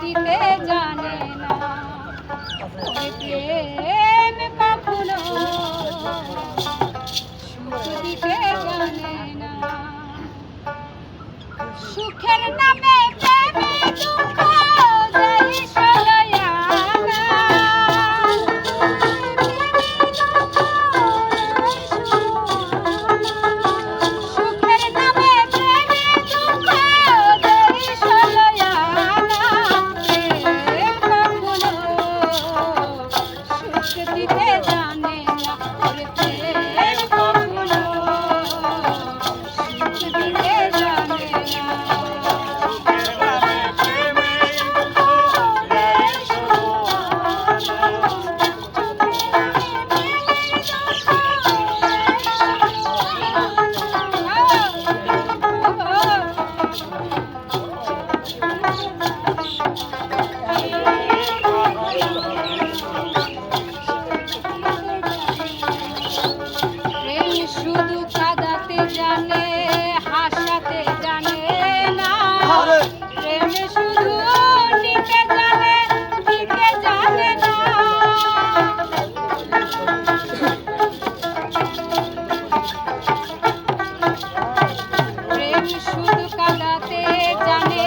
দিতে জানে না। ওই কখনো সুখ জানে না। সুখের নামে দুঃখ প্রেম শুধু কালাতে জানে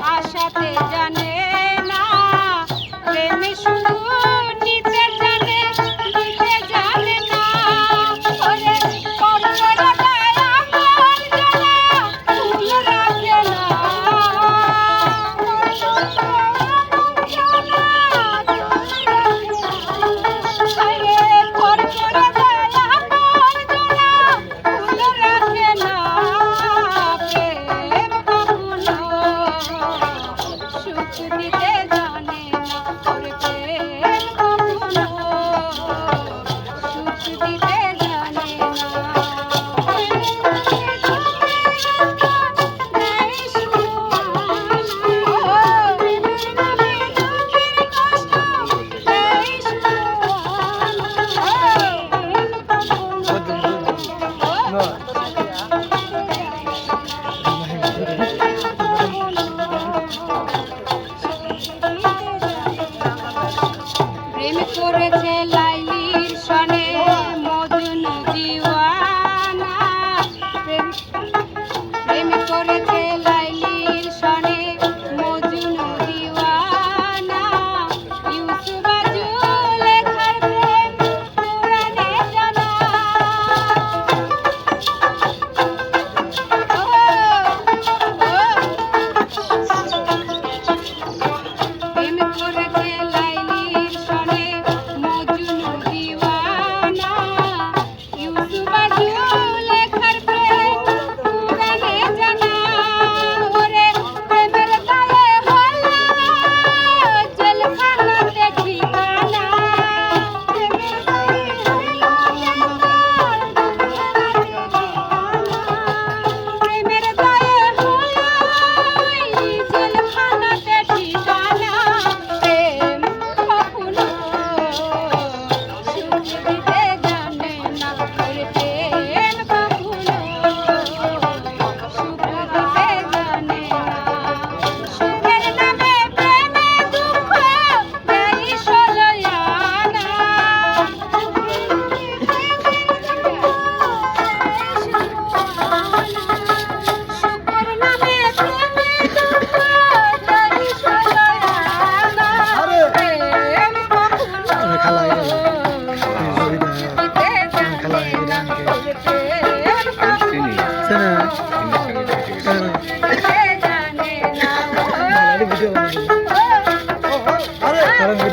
হাসাতে জানে। দিতে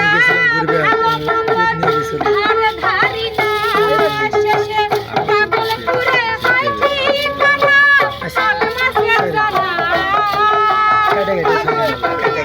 গেছিলাম ঘুরবে নিয়ে গেছিলাম কেটে গেছে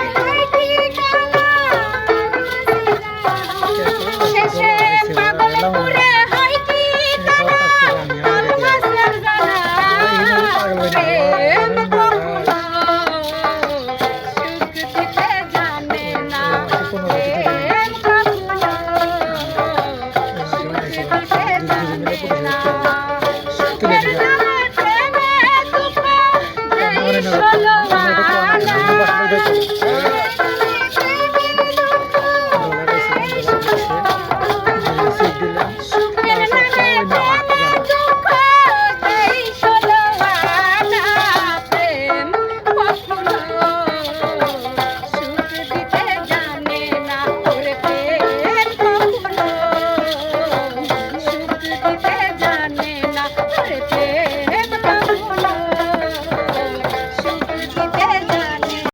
你的智商